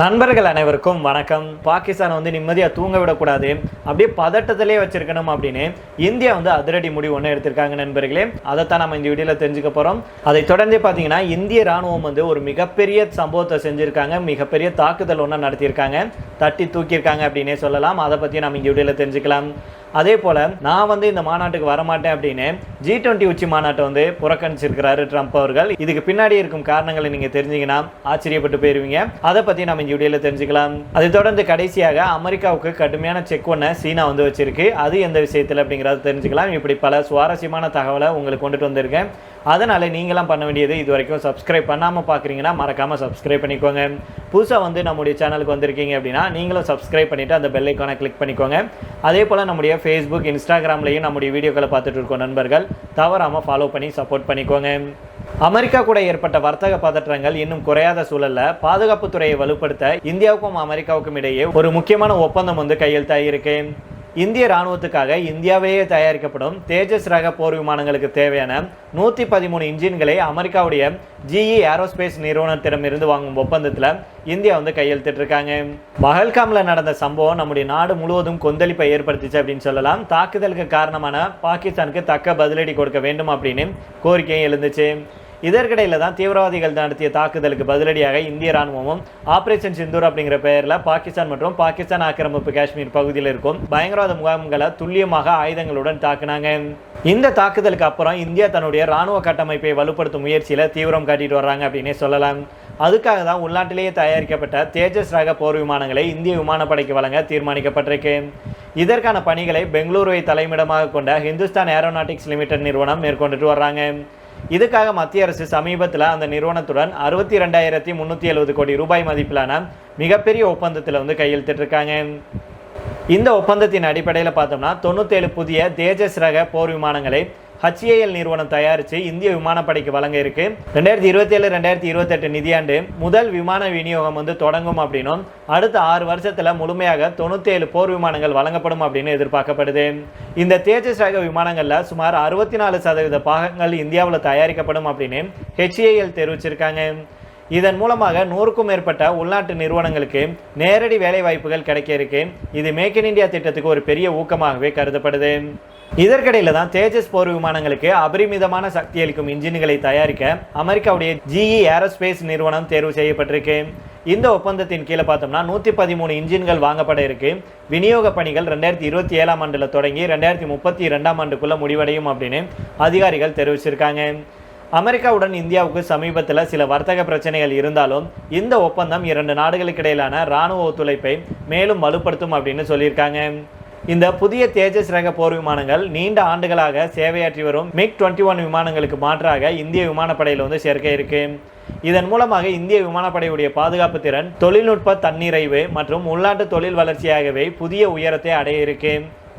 நண்பர்கள் அனைவருக்கும் வணக்கம். பாகிஸ்தான் வந்து நிம்மதியாக தூங்க விடக்கூடாது. அப்படியே பதட்டத்திலே வச்சிருக்கணும் அப்படின்னு இந்தியா வந்து அதிரடி முடிவு ஒன்று எடுத்திருக்காங்க நண்பர்களே. அதைத்தான் நம்ம இந்த வீடியோவில் தெரிஞ்சுக்க போகிறோம் அதை தொடர்ந்து பார்த்தீங்கன்னா இந்திய ராணுவம் வந்து ஒரு மிகப்பெரிய சம்பவத்தை செஞ்சுருக்காங்க. மிகப்பெரிய தாக்குதல் ஒன்று நடத்தியிருக்காங்க. தட்டி தூக்கியிருக்காங்க அப்படின்னே சொல்லலாம். அதை பற்றி நம்ம இந்த வீடியோவில் தெரிஞ்சுக்கலாம். அதே போல் நான் வந்து இந்த மாநாட்டுக்கு வரமாட்டேன் அப்படின்னு ஜி டுவெண்ட்டி உச்சி மாநாட்டை வந்து புறக்கணிச்சிருக்கிறாரு ட்ரம்ப் அவர்கள். இதுக்கு பின்னாடி இருக்கும் காரணங்களை நீங்கள் தெரிஞ்சீங்கன்னா ஆச்சரியப்பட்டு போயிருவீங்க. அதை பற்றி நம்ம இந்த வீடியோவில் தெரிஞ்சுக்கலாம். அதை தொடர்ந்து கடைசியாக அமெரிக்காவுக்கு கடுமையான செக் ஒன்று சீனா வந்து வச்சிருக்கு. அது எந்த விஷயத்தில் அப்படிங்கிறத தெரிஞ்சுக்கலாம். இப்படி பல சுவாரஸ்யமான தகவலை உங்களுக்கு கொண்டுட்டு வந்திருக்கேன். அதனால் நீங்களாம் பண்ண வேண்டியது இது வரைக்கும் சப்ஸ்கிரைப் பண்ணாமல் பார்க்குறீங்கன்னா மறக்காமல் சப்ஸ்கிரைப் பண்ணிக்கோங்க. புதுசாக வந்து நம்முடைய சேனலுக்கு வந்திருக்கீங்க அப்படின்னா நீங்களும் சப்ஸ்கிரைப் பண்ணிவிட்டு அந்த பெல் ஐக்கானை கிளிக் பண்ணிக்கோங்க. அதே போல் நம்முடைய ஃபேஸ்புக் இன்ஸ்டாகிராம்லேயும் நம்முடைய வீடியோக்களை பார்த்துட்டு இருக்கோம் நண்பர்கள். தவறாமல் ஃபாலோ பண்ணி சப்போர்ட் பண்ணிக்கோங்க. அமெரிக்கா கூட ஏற்பட்ட வர்த்தக பதற்றங்கள் இன்னும் குறையாத சூழல்ல பாதுகாப்புத்துறையை வலுப்படுத்த இந்தியாவுக்கும் அமெரிக்காவுக்கும் இடையே ஒரு முக்கியமான ஒப்பந்தம் வந்து கையெழுத்தாகியிருக்கு இந்திய ராணுவத்துக்காக இந்தியாவிலேயே தயாரிக்கப்படும் தேஜஸ் ரக போர் விமானங்களுக்கு தேவையான நூற்றி பதிமூணு இன்ஜின்களை அமெரிக்காவுடைய ஜிஇ ஏரோஸ்பேஸ் நிறுவனத்திடமிருந்து வாங்கும் ஒப்பந்தத்தில் இந்தியா வந்து கையெழுத்திட்டிருக்காங்க. பஹல்காமில் நடந்த சம்பவம் நம்முடைய நாடு முழுவதும் கொந்தளிப்பை ஏற்படுத்திச்சு அப்படின்னு சொல்லலாம். தாக்குதலுக்கு காரணமான பாகிஸ்தானுக்கு தக்க பதிலடி கொடுக்க வேண்டும் அப்படின்னு கோரிக்கையும் எழுந்துச்சு. இதற்கிடையில் தான் தீவிரவாதிகள் நடத்திய தாக்குதலுக்கு பதிலடியாக இந்திய ராணுவமும் ஆபரேஷன் சிந்தூர் அப்படிங்கிற பெயரில் பாகிஸ்தான் மற்றும் பாகிஸ்தான் ஆக்கிரமிப்பு காஷ்மீர் பகுதியில் இருக்கும் பயங்கரவாத முகாம்களை துல்லியமாக ஆயுதங்களுடன் தாக்குனாங்க. இந்த தாக்குதலுக்கு அப்புறம் இந்தியா தன்னுடைய ராணுவ கட்டமைப்பை வலுப்படுத்தும் முயற்சியில் தீவிரம் காட்டிட்டு வர்றாங்க அப்படின்னே சொல்லலாம். அதுக்காக தான் உள்நாட்டிலேயே தயாரிக்கப்பட்ட தேஜஸ் ரக போர் விமானங்களை இந்திய விமானப்படைக்கு வழங்க தீர்மானிக்கப்பட்டிருக்கு. இதற்கான பணிகளை பெங்களூருவை தலைமையிடமாக கொண்ட ஹிந்துஸ்தான் ஏரோநாட்டிக்ஸ் லிமிடெட் நிறுவனம் மேற்கொண்டுட்டு வர்றாங்க. இதுக்காக மத்திய அரசு சமீபத்தில் அந்த நிறுவனத்துடன் அறுபத்தி ரெண்டாயிரத்தி முந்நூற்றி எழுபது கோடி ரூபாய் மதிப்பிலான மிகப்பெரிய ஒப்பந்தத்தில் வந்து கையெழுத்திட்டிருக்காங்க. இந்த ஒப்பந்தத்தின் அடிப்படையில் பார்த்தோம்னா தொண்ணூத்தேழு புதிய தேஜஸ் ரக போர் விமானங்களை ஹச்ஏஎல் நிறுவனம் தயாரித்து இந்திய விமானப்படைக்கு வழங்க இருக்கு. ரெண்டாயிரத்தி இருபத்தேழு ரெண்டாயிரத்தி இருபத்தெட்டு நிதியாண்டு முதல் விமான விநியோகம் வந்து தொடங்கும் அப்படின்னும் அடுத்த ஆறு வருஷத்தில் முழுமையாக தொண்ணூத்தேழு போர் விமானங்கள் வழங்கப்படும் அப்படின்னு எதிர்பார்க்கப்படுது. இந்த தேஜஸ் ரக விமானங்களில் சுமார் அறுபத்தி நாலு சதவீத பாகங்கள் இந்தியாவில் தயாரிக்கப்படும் அப்படின்னு ஹெச்ஏஎல் தெரிவிச்சிருக்காங்க. இதன் மூலமாக நூறுக்கும் மேற்பட்ட உள்நாட்டு நிறுவனங்களுக்கு நேரடி வேலைவாய்ப்புகள் கிடைக்க இருக்கு. இது மேக் இன் இந்தியா திட்டத்துக்கு ஒரு பெரிய ஊக்கமாகவே கருதப்படுது. இதற்கிடையில் தான் தேஜஸ் போர் விமானங்களுக்கு அபரிமிதமான சக்தி அளிக்கும் இன்ஜின்களை தயாரிக்க அமெரிக்காவுடைய ஜிஇ ஏரோஸ்பேஸ் நிறுவனம் தேர்வு செய்யப்பட்டிருக்கு. இந்த ஒப்பந்தத்தின் கீழே பார்த்தோம்னா நூற்றி பதிமூணு இன்ஜின்கள் வாங்கப்பட இருக்கு. விநியோக பணிகள் ரெண்டாயிரத்தி இருபத்தி ஏழாம் ஆண்டில் தொடங்கி ரெண்டாயிரத்தி முப்பத்தி ரெண்டாம் ஆண்டுக்குள்ளே முடிவடையும் அப்படின்னு அதிகாரிகள் தெரிவிச்சிருக்காங்க. அமெரிக்காவுடன் இந்தியாவுக்கு சமீபத்தில் சில வர்த்தக பிரச்சனைகள் இருந்தாலும் இந்த ஒப்பந்தம் இரண்டு நாடுகளுக்கு இடையிலான இராணுவ ஒத்துழைப்பை மேலும் வலுப்படுத்தும் அப்படின்னு சொல்லியிருக்காங்க. இந்த புதிய தேஜஸ் ரக போர் விமானங்கள் நீண்ட ஆண்டுகளாக சேவையாற்றி வரும் மிக் டுவெண்ட்டி ஒன் விமானங்களுக்கு மாற்றாக இந்திய விமானப்படையில் வந்து சேர்க்க இருக்கு. இதன் மூலமாக இந்திய விமானப்படையுடைய பாதுகாப்பு திறன் தொழில்நுட்ப தன்னிறைவு மற்றும் உள்நாட்டு தொழில் வளர்ச்சியாகவே புதிய உயரத்தை அடைய இருக்கு.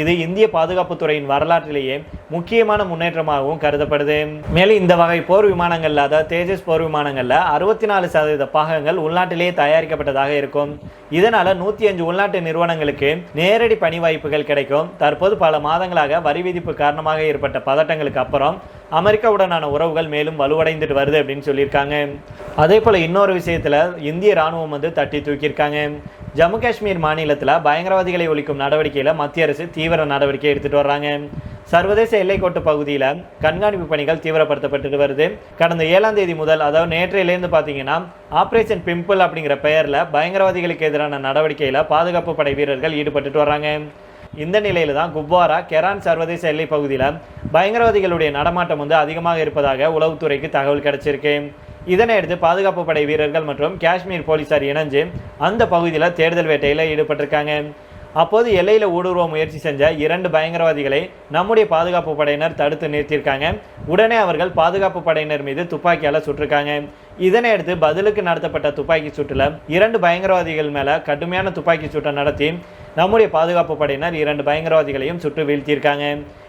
இது இந்திய பாதுகாப்புத்துறையின் வரலாற்றிலேயே முக்கியமான முன்னேற்றமாகவும் கருதப்படுது. மேலும் இந்த வகை போர் விமானங்கள் அதாவது தேஜஸ் போர் விமானங்களில் அறுபத்தி நாலு சதவீத பாகங்கள் உள்நாட்டிலேயே தயாரிக்கப்பட்டதாக இருக்கும். இதனால் நூற்றி அஞ்சு உள்நாட்டு நிறுவனங்களுக்கு நேரடி பணி வாய்ப்புகள் கிடைக்கும். தற்போது பல மாதங்களாக வரி விதிப்பு காரணமாக ஏற்பட்ட பதட்டங்களுக்கு அப்புறம் அமெரிக்காவுடனான உறவுகள் மேலும் வலுவடைந்துட்டு வருது அப்படின்னு சொல்லியிருக்காங்க. அதே போல் இன்னொரு விஷயத்தில் இந்திய ராணுவம் வந்து தட்டி தூக்கியிருக்காங்க. ஜம்மு காஷ்மீர் மாநிலத்தில் பயங்கரவாதிகளை ஒழிக்கும் நடவடிக்கையில் மத்திய அரசு தீவிர நடவடிக்கை எடுத்துட்டு வர்றாங்க. சர்வதேச எல்லைக்கோட்டு பகுதியில் கண்காணிப்பு பணிகள் தீவிரப்படுத்தப்பட்டு வருது. கடந்த ஏழாம் தேதி முதல் அதாவது நேற்றையிலேருந்து பார்த்தீங்கன்னா ஆப்ரேஷன் பிம்பிள் அப்படிங்கிற பெயரில் பயங்கரவாதிகளுக்கு எதிரான நடவடிக்கையில் பாதுகாப்பு படை வீரர்கள் ஈடுபட்டுட்டு வராங்க இந்த நிலையில் தான் குப்வாரா கெரான் சர்வதேச எல்லை பகுதியில் பயங்கரவாதிகளுடைய நடமாட்டம் வந்து அதிகமாக இருப்பதாக உளவுத்துறைக்கு தகவல் கிடைச்சிருக்கு. இதனை அடுத்து பாதுகாப்பு படை வீரர்கள் மற்றும் காஷ்மீர் போலீசார் இணைஞ்சு அந்த பகுதியில் தேடுதல் வேட்டையில் ஈடுபட்டிருக்காங்க. அப்போது எல்லையில் ஊடுருவ முயற்சி செஞ்ச இரண்டு பயங்கரவாதிகளை நம்முடைய பாதுகாப்பு படையினர் தடுத்து நிறுத்தியிருக்காங்க. உடனே அவர்கள் பாதுகாப்பு படையினர் மீது துப்பாக்கியால் சுட்டிருக்காங்க. இதனை அடுத்து பதிலுக்கு நடத்தப்பட்ட துப்பாக்கி சூட்டில் இரண்டு பயங்கரவாதிகள் மேலே கடுமையான துப்பாக்கி சூட்டை நடத்தி நம்முடைய பாதுகாப்பு படையினர் இரண்டு பயங்கரவாதிகளையும் சுட்டு வீழ்த்தியிருக்காங்க.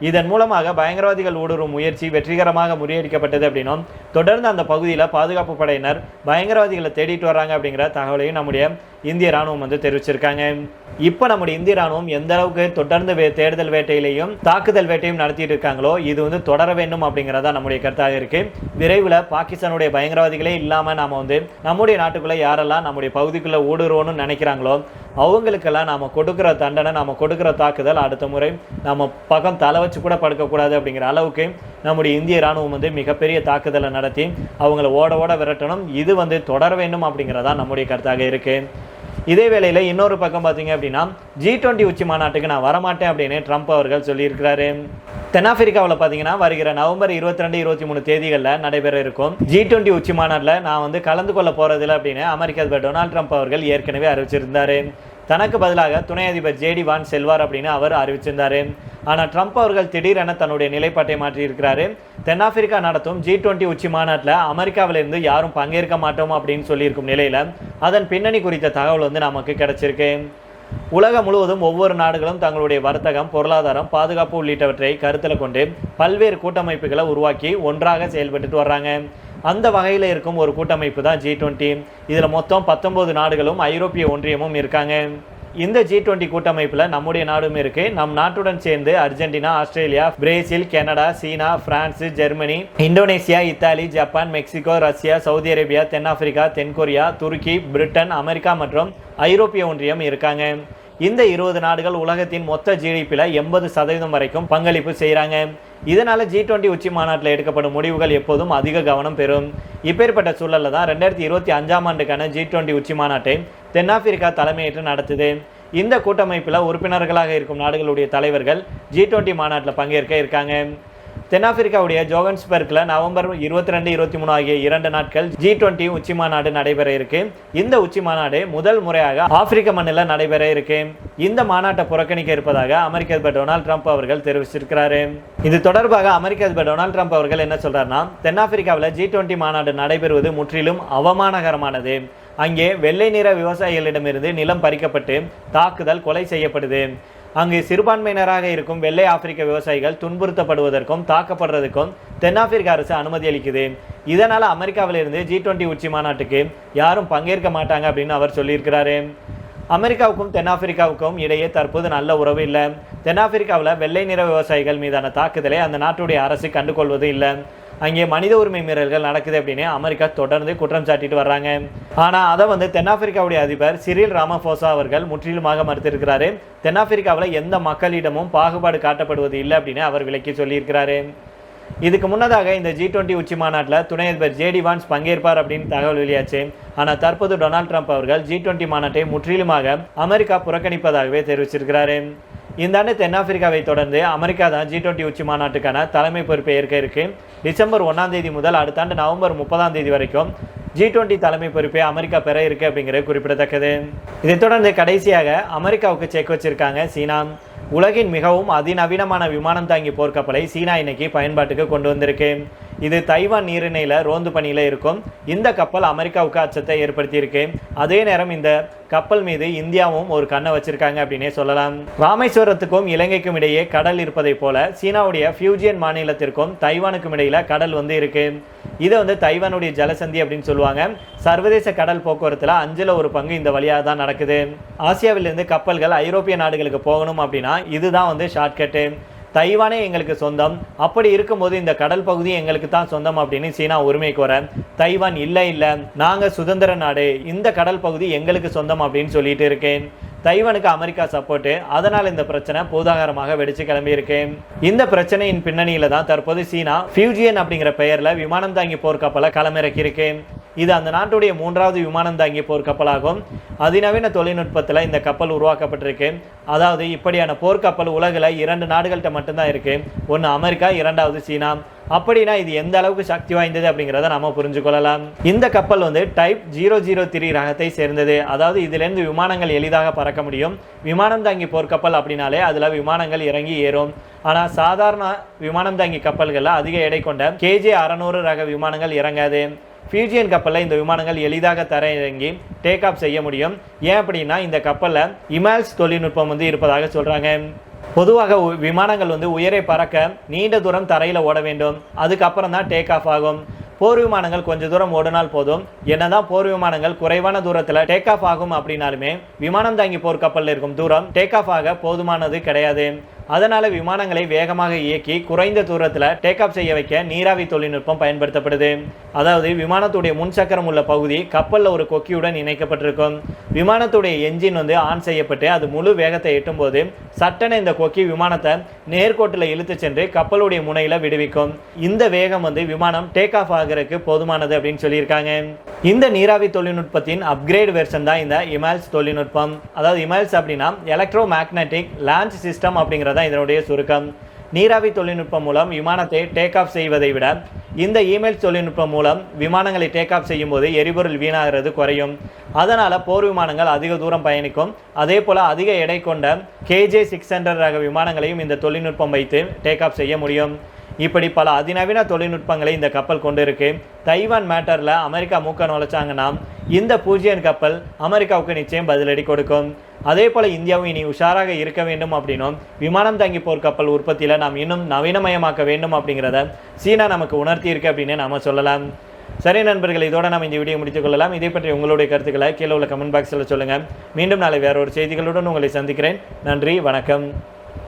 இதன் மூலமாக பயங்கரவாதிகள் ஊடுருவும் முயற்சி வெற்றிகரமாக முறியடிக்கப்பட்டது அப்படின்னும் தொடர்ந்து அந்த பகுதியில் பாதுகாப்பு படையினர் பயங்கரவாதிகளை தேடிட்டு வராங்க அப்படிங்கிற தகவலையும் நம்முடைய இந்திய ராணுவம் வந்து தெரிவிச்சிருக்காங்க. இப்போ நம்முடைய இந்திய ராணுவம் எந்த அளவுக்கு தொடர்ந்து வே தேடுதல் வேட்டையிலையும் தாக்குதல் வேட்டையும் நடத்திட்டு இருக்காங்களோ இது வந்து தொடர வேண்டும் அப்படிங்கிறதா நம்முடைய கருத்தாக இருக்கு. விரைவில் பாகிஸ்தானுடைய பயங்கரவாதிகளே இல்லாமல் நாம வந்து நம்முடைய நாட்டுக்குள்ளே யாரெல்லாம் நம்முடைய பகுதிக்குள்ளே ஊடுருவோன்னு நினைக்கிறாங்களோ அவங்களுக்கெல்லாம் நாம கொடுக்குற தண்டனை நாம கொடுக்குற தாக்குதல் அடுத்த முறை நம்ம பக்கம் தலை வச்சு கூட படுக்கக்கூடாது அப்படிங்கிற அளவுக்கு நம்முடைய இந்திய ராணுவம் வந்து மிகப்பெரிய தாக்குதலை நடத்தி அவங்கள ஓட ஓட விரட்டணும். இது வந்து தொடர வேண்டும் அப்படிங்கிறதான் நம்முடைய கருத்தாக இருக்கு. இதே வேளையில் இன்னொரு பக்கம் பார்த்தீங்க அப்படின்னா ஜி டுவெண்ட்டி உச்சி மாநாட்டுக்கு நான் வரமாட்டேன் அப்படின்னு ட்ரம்ப் அவர்கள் சொல்லியிருக்கிறாரு. தென்னாப்பிரிக்காவில் பார்த்தீங்கன்னா வருகிற நவம்பர் இருபத்தி ரெண்டு இருபத்தி மூணு தேதிகளில் நடைபெற இருக்கும் ஜி டுவெண்ட்டி உச்சி மாநாட்டில் நான் வந்து கலந்து கொள்ள போகிறதில்ல அப்படின்னு அமெரிக்க அதிபர் டொனால்ட் ட்ரம்ப் அவர்கள் ஏற்கனவே அறிவிச்சிருந்தார். தனக்கு பதிலாக துணை அதிபர் ஜேடி வான் செல்வார் அப்படின்னு அவர் அறிவிச்சிருந்தாரு. ஆனால் ட்ரம்ப் அவர்கள் திடீரென தன்னுடைய நிலைப்பாட்டை மாற்றியிருக்கிறாரு. தென்னாப்பிரிக்கா நடத்தும் ஜி டுவெண்ட்டி உச்சி மாநாட்டில் அமெரிக்காவிலிருந்து யாரும் பங்கேற்க மாட்டோம் அப்படின்னு சொல்லியிருக்கும் நிலையில் அதன் பின்னணி குறித்த தகவல் வந்து நமக்கு கிடைச்சிருக்கு. உலகம் முழுவதும் ஒவ்வொரு நாடுகளும் தங்களுடைய வர்த்தகம் பொருளாதாரம் பாதுகாப்பு உள்ளிட்டவற்றை கருத்தில் கொண்டு பல்வேறு கூட்டமைப்புகளை உருவாக்கி ஒன்றாக செயல்பட்டுட்டு வர்றாங்க. அந்த வகையில் இருக்கும் ஒரு கூட்டமைப்பு தான் ஜி டுவெண்ட்டி இதில் மொத்தம் பத்தொம்போது நாடுகளும் ஐரோப்பிய ஒன்றியமும் இருக்காங்க. இந்த ஜி டுவெண்ட்டி கூட்டமைப்பில் நம்முடைய நாடும் இருக்கு. நம் நாட்டுடன் சேர்ந்து Argentina Australia Brazil Canada China France Germany Indonesia Italy Japan Mexico Russia Saudi Arabia தென்னாப்பிரிக்கா தென்கொரியா துருக்கி பிரிட்டன் அமெரிக்கா மற்றும் ஐரோப்பிய ஒன்றியம் இருக்காங்க. இந்த இருபது நாடுகள் உலகத்தின் மொத்த ஜிடிபியில் எண்பது சதவீதம் வரைக்கும் பங்களிப்பு செய்கிறாங்க இதனால் ஜி டுவெண்ட்டி உச்சி மாநாட்டில் எடுக்கப்படும் முடிவுகள் எப்போதும் அதிக கவனம் பெறும். இப்பேற்பட்ட சூழலில் தான் ரெண்டாயிரத்தி இருபத்தி அஞ்சாம் ஆண்டுக்கான ஜி டுவெண்ட்டி உச்சி மாநாட்டை தென்னாப்பிரிக்கா தலைமையேற்று நடத்துது. இந்த கூட்டமைப்பில் உறுப்பினர்களாக இருக்கும் நாடுகளுடைய தலைவர்கள் ஜி டுவெண்ட்டி மாநாட்டில் பங்கேற்க இருக்காங்க. தென்னாப்பிரிக்காவுடைய ஜோகன்ஸ்பர்க்கில் நவம்பர் இருபத்தி ரெண்டு இருபத்தி மூணு ஆகிய இரண்டு நாட்கள் ஜி டுவெண்ட்டி உச்சி மாநாடு நடைபெற இருக்கு. இந்த உச்சி மாநாடு முதல் முறையாக ஆப்பிரிக்க மண்ணில் நடைபெற இருக்கு. இந்த மாநாட்டை புறக்கணிக்க இருப்பதாக அமெரிக்க அதிபர் டொனால்ட் ட்ரம்ப் அவர்கள் தெரிவிச்சிருக்கிறாரு. இது தொடர்பாக அமெரிக்க அதிபர் டொனால்ட் ட்ரம்ப் அவர்கள் என்ன சொல்றாருன்னா தென்னாப்பிரிக்காவில் ஜி டுவெண்ட்டி மாநாடு நடைபெறுவது முற்றிலும் அவமானகரமானது. அங்கே வெள்ளை நிற விவசாயிகளிடமிருந்து நிலம் பறிக்கப்பட்டு தாக்குதல் கொலை செய்யப்படுது. அங்கு சிறுபான்மையினராக இருக்கும் வெள்ளை ஆப்பிரிக்க விவசாயிகள் துன்புறுத்தப்படுவதற்கும் தாக்கப்படுறதுக்கும் தென்னாப்பிரிக்க அரசு அனுமதி அளிக்குது. இதனால் அமெரிக்காவிலிருந்து ஜி டுவெண்ட்டி உச்சி மாநாட்டுக்கு யாரும் பங்கேற்க மாட்டாங்க அப்படின்னு அவர் சொல்லியிருக்கிறாரு. அமெரிக்காவுக்கும் தென்னாப்பிரிக்காவுக்கும் இடையே தற்போது நல்ல உறவு இல்லை. தென்னாப்பிரிக்காவில் வெள்ளை நிற விவசாயிகள் மீதான தாக்குதலை அந்த நாட்டுடைய அரசு கண்டுகொள்வது இல்லை. அங்கே மனித உரிமை மீறல்கள் நடக்குது அப்படின்னு அமெரிக்கா தொடர்ந்து குற்றம் சாட்டிட்டு வர்றாங்க. ஆனால் அதை வந்து தென்னாப்பிரிக்காவுடைய அதிபர் சிறில் ராமபோசா அவர்கள் முற்றிலுமாக மறுத்திருக்கிறாரு. தென்னாப்பிரிக்காவில் எந்த மக்களிடமும் பாகுபாடு காட்டப்படுவது இல்லை அப்படின்னு அவர் விளக்கி சொல்லியிருக்கிறாரு. இதுக்கு முன்னதாக இந்த ஜி டுவெண்ட்டி உச்சி மாநாட்டில் துணை அதிபர் ஜேடி வான்ஸ் பங்கேற்பார் அப்படின்னு தகவல் வெளியாச்சு. ஆனால் தற்போது டொனால்ட் ட்ரம்ப் அவர்கள் ஜி டுவெண்ட்டி மாநாட்டை முற்றிலுமாக அமெரிக்கா புறக்கணிப்பதாகவே தெரிவிச்சிருக்கிறாரு. இந்த ஆண்டு தென்னாப்பிரிக்காவை தொடர்ந்து அமெரிக்கா தான் ஜி டுவெண்ட்டி உச்சி மாநாட்டுக்கான தலைமை பொறுப்பை ஏற்க இருக்கு. டிசம்பர் ஒன்றாம் தேதி முதல் அடுத்த ஆண்டு நவம்பர் முப்பதாம் தேதி வரைக்கும் ஜி டுவெண்ட்டி தலைமை பொறுப்பை அமெரிக்கா பெற இருக்கு அப்படிங்கிறது குறிப்பிடத்தக்கது. இதைத் தொடர்ந்து கடைசியாக அமெரிக்காவுக்கு செக் வச்சிருக்காங்க சீனா. உலகின் மிகவும் அதிநவீனமான விமானம் தாங்கி போர்க்கப்பலை சீனா இன்னைக்கு பயன்பாட்டுக்கு கொண்டு வந்திருக்கு. இது தைவான் நீரிணையில் ரோந்து பணியில் இருக்கும். இந்த கப்பல் அமெரிக்காவுக்கு அச்சத்தை ஏற்படுத்தியிருக்கு. அதே நேரம் இந்த கப்பல் மீது இந்தியாவும் ஒரு கண்ணை வச்சிருக்காங்க அப்படின்னே சொல்லலாம். ராமேஸ்வரத்துக்கும் இலங்கைக்கும் இடையே கடல் இருப்பதைப் போல சீனாவுடைய ஃபியூஜியன் மாநிலத்திற்கும் தைவானுக்கும் இடையில கடல் வந்து இருக்கு. இதை வந்து தைவானுடைய ஜலசந்தி அப்படின்னு சொல்லுவாங்க. சர்வதேச கடல் போக்குவரத்தில் அஞ்சில் ஒரு பங்கு இந்த வழியாக தான் நடக்குது. ஆசியாவிலிருந்து கப்பல்கள் ஐரோப்பிய நாடுகளுக்கு போகணும் அப்படின்னா இதுதான் வந்து ஷார்ட்கட்டு தைவானே எங்களுக்கு சொந்தம். அப்படி இருக்கும்போது இந்த கடல் பகுதி எங்களுக்கு தான் சொந்தம் அப்படின்னு சீனா உரிமை கோர தைவான் இல்லை இல்லை. நாங்கள் சுதந்திர நாடு. இந்த கடல் பகுதி எங்களுக்கு சொந்தம் அப்படின்னு சொல்லிட்டு இருக்கேன். தைவானுக்கு அமெரிக்கா சப்போர்ட்டு அதனால் இந்த பிரச்சனை பூதாகரமாக வெடிச்சு கிளம்பியிருக்கு இந்த பிரச்சனையின் பின்னணியில் தான் தற்போது சீனா ஃபியூஜியன் அப்படிங்கிற பெயரில் விமானம் தாங்கி போர்க்கப்பலை களமிறக்கியிருக்கு இது அந்த நாட்டுடைய மூன்றாவது விமானம் தாங்கிய போர்க்கப்பலாகும் அதிநவீன தொழில்நுட்பத்தில் இந்த கப்பல் உருவாக்கப்பட்டிருக்கு. அதாவது இப்படியான போர்க்கப்பல் உலகில் இரண்டு நாடுகள்கிட்ட மட்டும்தான் இருக்குது ஒன்று அமெரிக்கா இரண்டாவது சீனா. அப்படின்னா இது எந்த அளவுக்கு சக்தி வாய்ந்தது அப்படிங்கிறத நம்ம புரிஞ்சு கொள்ளலாம். இந்த கப்பல் வந்து டைப் ஜீரோ ஜீரோ த்ரீ ரகத்தை சேர்ந்தது. அதாவது இதிலிருந்து விமானங்கள் எளிதாக பறக்க முடியும். விமானம் தாங்கி போர்க்கப்பல் அப்படின்னாலே அதில் விமானங்கள் இறங்கி ஏறும். ஆனால் சாதாரண விமானம் தாங்கி கப்பல்களில் அதிக எடை கொண்ட கேஜே அறநூறு ரக விமானங்கள் இறங்காது. ஃபியூஜியன் கப்பலில் இந்த விமானங்கள் எளிதாக தர இறங்கி டேக் ஆஃப் செய்ய முடியும். ஏன் அப்படின்னா இந்த கப்பலில் இமால்ஸ் தொழில்நுட்பம் வந்து இருப்பதாக சொல்கிறாங்க பொதுவாக உ- விமானங்கள் வந்து உயரை பறக்க நீண்ட தூரம் தரையில் ஓட வேண்டும். அதுக்கப்புறம் தான் டேக் ஆஃப் ஆகும். போர் விமானங்கள் கொஞ்ச தூரம் ஓடினால் போதும். என்னதான் போர் விமானங்கள் குறைவான தூரத்தில் டேக் ஆஃப் ஆகும் அப்படின்னாலுமே விமானம் தாங்கி போர் கப்பலில் இருக்கும் தூரம் டேக் ஆஃப் ஆக போதுமானது கிடையாது. அதனால விமானங்களை வேகமாக இயக்கி குறைந்த தூரத்தில் டேக் ஆஃப் செய்ய வைக்க நீராவி தொழில்நுட்பம் பயன்படுத்தப்படுது. அதாவது விமானத்துடைய முன் சக்கரம் உள்ள பகுதி கப்பலில் ஒரு கொக்கியுடன் இணைக்கப்பட்டிருக்கும். விமானத்துடைய என்ஜின் வந்து ஆன் செய்யப்பட்டு அது முழு வேகத்தை எட்டும்போது சட்டென இந்த கொக்கி விமானத்தை நேர்கோட்டில் இழுத்து சென்று கப்பலுடைய முனையில் விடுவிக்கும். இந்த வேகம் வந்து விமானம் டேக் ஆஃப் ஆகிறதுக்கு போதுமானது அப்படின்னு சொல்லியிருக்காங்க. இந்த நீராவி தொழில்நுட்பத்தின் அப்கிரேட் வெர்ஷன் தான் இந்த இமால்ஸ் தொழில்நுட்பம். அதாவது இமால்ஸ் அப்படின்னா எலக்ட்ரோ மேக்னெட்டிக் லான்ச் சிஸ்டம் அப்படிங்கிறது தான் இதனுடைய சுருக்கம். நீராவி தொழில்நுட்பம் மூலம் விமானத்தை டேக் ஆஃப் செய்வதை விட இந்த இமெயில் தொழில்நுட்பம் மூலம் விமானங்களை டேக் ஆஃப் செய்யும் போது எரிபொருள் வீணாகிறது குறையும். அதனால் போர் விமானங்கள் அதிக தூரம் பயணிக்கும். அதே போல் அதிக எடை கொண்ட கேஜே சிக்ஸ் ஹண்ட்ரட் ரக விமானங்களையும் இந்த தொழில்நுட்பம் வைத்து டேக் ஆஃப் செய்ய முடியும். இப்படி பல அதிநவீன தொழில்நுட்பங்களை இந்த கப்பல் கொண்டு இருக்கு தைவான் மேட்டரில் அமெரிக்கா மூக்க நுழைச்சாங்கன்னா இந்த பூஜ்ஜியன் கப்பல் அமெரிக்காவுக்கு நிச்சயம் பதிலடி கொடுக்கும். அதே போல் இந்தியாவும் இனி உஷாராக இருக்க வேண்டும் அப்படின்னும் விமானம் தாங்கி போர் கப்பல் உற்பத்தியில் நாம் இன்னும் நவீனமயமாக்க வேண்டும் அப்படிங்கிறத சீனா நமக்கு உணர்த்தி இருக்கு அப்படின்னு நாம் சொல்லலாம். சரி நண்பர்கள் இதோட நம்ம இந்த வீடியோ முடித்துக் கொள்ளலாம். இதை பற்றி உங்களுடைய கருத்துக்களை கீழே உள்ள கமெண்ட் பாக்ஸில் சொல்லுங்கள் மீண்டும் நாளை வேற ஒரு செய்திகளுடன் உங்களை சந்திக்கிறேன். நன்றி வணக்கம்.